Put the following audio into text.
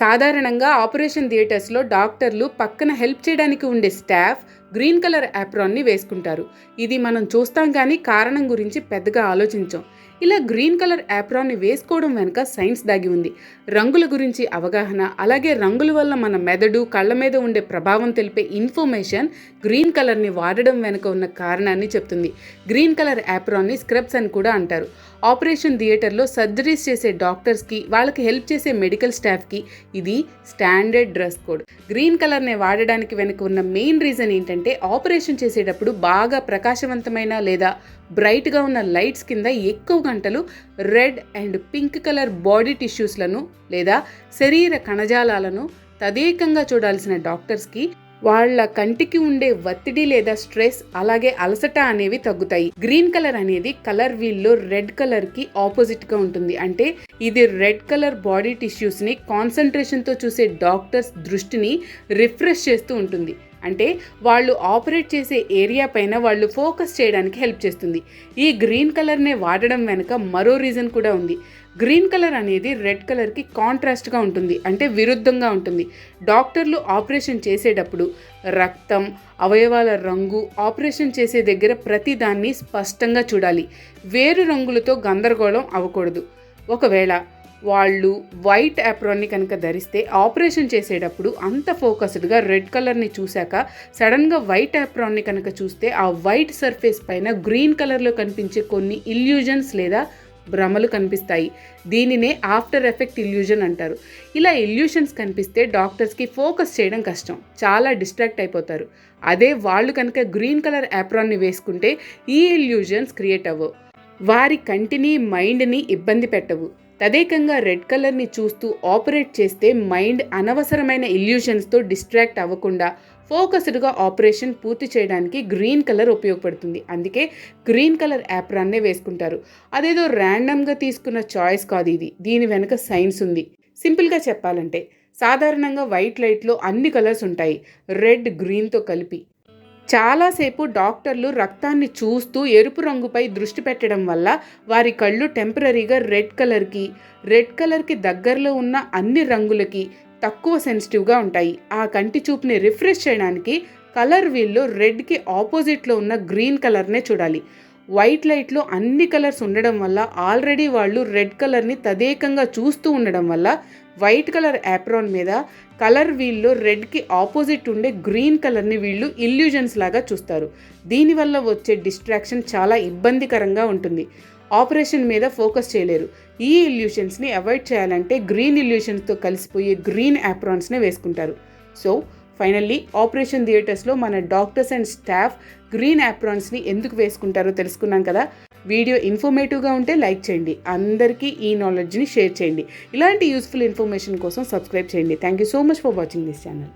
సాధారణంగా ఆపరేషన్ థియేటర్స్లో డాక్టర్లు పక్కన హెల్ప్ చేయడానికి ఉండే స్టాఫ్ గ్రీన్ కలర్ యాప్రాన్ని వేసుకుంటారు. ఇది మనం చూస్తాం కానీ కారణం గురించి పెద్దగా ఆలోచించాం. ఇలా గ్రీన్ కలర్ యాప్రాన్ని వేసుకోవడం వెనుక సైన్స్ దాగి ఉంది. రంగుల గురించి అవగాహన అలాగే రంగుల వల్ల మన మెదడు కళ్ళ మీద ఉండే ప్రభావం తెలిపే ఇన్ఫర్మేషన్ గ్రీన్ కలర్ని వాడడం వెనుక ఉన్న కారణాన్ని చెప్తుంది. గ్రీన్ కలర్ యాప్రాన్ని స్క్రబ్స్ అని కూడా అంటారు. ఆపరేషన్ థియేటర్లో సర్జరీస్ చేసే డాక్టర్స్కి వాళ్ళకి హెల్ప్ చేసే మెడికల్ స్టాఫ్కి ఇది స్టాండర్డ్ డ్రెస్ కోడ్. గ్రీన్ కలర్ని వాడడానికి వెనుక ఉన్న మెయిన్ రీజన్ ఏంటంటే ఆపరేషన్ చేసేటప్పుడు బాగా ప్రకాశవంతమైన లేదా బ్రైట్గా ఉన్న లైట్స్ కింద ఎక్కువ గంటలు red and pink colour body టిష్యూస్లను లేదా శరీర కణజాలాలను తదేకంగా చూడాల్సిన డాక్టర్స్కి వాళ్ళ కంటికి ఉండే ఒత్తిడి లేదా స్ట్రెస్ అలాగే అలసట అనేవి తగ్గుతాయి. గ్రీన్ కలర్ అనేది కలర్ వీల్లో రెడ్ కలర్కి ఆపోజిట్గా ఉంటుంది. అంటే ఇది రెడ్ కలర్ బాడీ టిష్యూస్ని కాన్సన్ట్రేషన్తో చూసే డాక్టర్స్ దృష్టిని రిఫ్రెష్ చేస్తూ ఉంటుంది. అంటే వాళ్ళు ఆపరేట్ చేసే ఏరియా పైన వాళ్ళు ఫోకస్ చేయడానికి హెల్ప్ చేస్తుంది. ఈ గ్రీన్ కలర్నే వాడడం వెనుక మరో రీజన్ కూడా ఉంది. గ్రీన్ కలర్ అనేది రెడ్ కలర్కి కాంట్రాస్ట్గా ఉంటుంది. అంటే విరుద్ధంగా ఉంటుంది. డాక్టర్లు ఆపరేషన్ చేసేటప్పుడు రక్తం అవయవాల రంగు ఆపరేషన్ చేసే దగ్గర ప్రతిదాన్ని స్పష్టంగా చూడాలి. వేరు రంగులతో గందరగోళం అవ్వకూడదు. ఒకవేళ వాళ్ళు వైట్ యాప్రాన్ని కనుక ధరిస్తే ఆపరేషన్ చేసేటప్పుడు అంత ఫోకస్డ్గా రెడ్ కలర్ని చూశాక సడన్గా వైట్ యాప్రాన్ని కనుక చూస్తే ఆ వైట్ సర్ఫేస్ పైన గ్రీన్ కలర్లో కనిపించే కొన్ని ఇల్యూజన్స్ లేదా భ్రమలు కనిపిస్తాయి. దీనినే ఆఫ్టర్ ఎఫెక్ట్ ఇల్యూజన్ అంటారు. ఇలా ఇల్యూషన్స్ కనిపిస్తే డాక్టర్స్కి ఫోకస్ చేయడం కష్టం. చాలా డిస్ట్రాక్ట్ అయిపోతారు. అదే వాళ్ళు కనుక గ్రీన్ కలర్ యాప్రాన్ని వేసుకుంటే ఈ ఇల్యూజన్స్ క్రియేట్ అవ్వవు. వారి కంటిని మైండ్ని ఇబ్బంది పెట్టవు. తదేకంగా రెడ్ కలర్ని చూస్తూ ఆపరేట్ చేస్తే మైండ్ అనవసరమైన ఇల్యూషన్స్తో డిస్ట్రాక్ట్ అవ్వకుండా ఫోకస్డ్గా ఆపరేషన్ పూర్తి చేయడానికి గ్రీన్ కలర్ ఉపయోగపడుతుంది. అందుకే గ్రీన్ కలర్ యాప్రాన్నే వేసుకుంటారు. అదేదో ర్యాండమ్గా తీసుకున్న చాయిస్ కాదు ఇది. దీని వెనుక సైన్స్ ఉంది. సింపుల్గా చెప్పాలంటే సాధారణంగా వైట్ లైట్లో అన్ని కలర్స్ ఉంటాయి. రెడ్ గ్రీన్తో కలిపి. చాలాసేపు డాక్టర్లు రక్తాన్ని చూస్తూ ఎరుపు రంగుపై దృష్టి పెట్టడం వల్ల వారి కళ్ళు టెంపరీగా రెడ్ కలర్కి రెడ్ కలర్కి దగ్గరలో ఉన్న అన్ని రంగులకి తక్కువ సెన్సిటివ్గా ఉంటాయి. ఆ కంటి చూపుని రిఫ్రెష్ చేయడానికి కలర్ వీల్లో రెడ్కి ఆపోజిట్లో ఉన్న గ్రీన్ కలర్నే చూడాలి. వైట్ లైట్లో అన్ని కలర్స్ ఉండడం వల్ల ఆల్రెడీ వాళ్ళు రెడ్ కలర్ని తదేకంగా చూస్తూ ఉండడం వల్ల వైట్ కలర్ యాప్రాన్ మీద కలర్ వీల్లో రెడ్కి ఆపోజిట్ ఉండే గ్రీన్ కలర్ని వీళ్ళు ఇల్యూజన్స్ లాగా చూస్తారు. దీనివల్ల వచ్చే డిస్ట్రాక్షన్ చాలా ఇబ్బందికరంగా ఉంటుంది. ఆపరేషన్ మీద ఫోకస్ చేయలేరు. ఈ ఇల్యూషన్స్ని అవాయిడ్ చేయాలంటే గ్రీన్ ఇల్యూషన్స్తో కలిసిపోయే గ్రీన్ యాప్రాన్స్నే వేసుకుంటారు. సో ఫైనల్లీ ఆపరేషన్ థియేటర్స్లో మన డాక్టర్స్ అండ్ స్టాఫ్ గ్రీన్ యాప్రాన్స్ని ఎందుకు వేసుకుంటారో తెలుసుకున్నాం కదా. వీడియో ఇన్ఫర్మేటివ్గా ఉంటే లైక్ చేయండి. అందరికీ ఈ నాలెడ్జ్ని షేర్ చేయండి. ఇలాంటి యూస్ఫుల్ ఇన్ఫర్మేషన్ కోసం సబ్స్క్రైబ్ చేయండి. Thank you so much for watching this channel.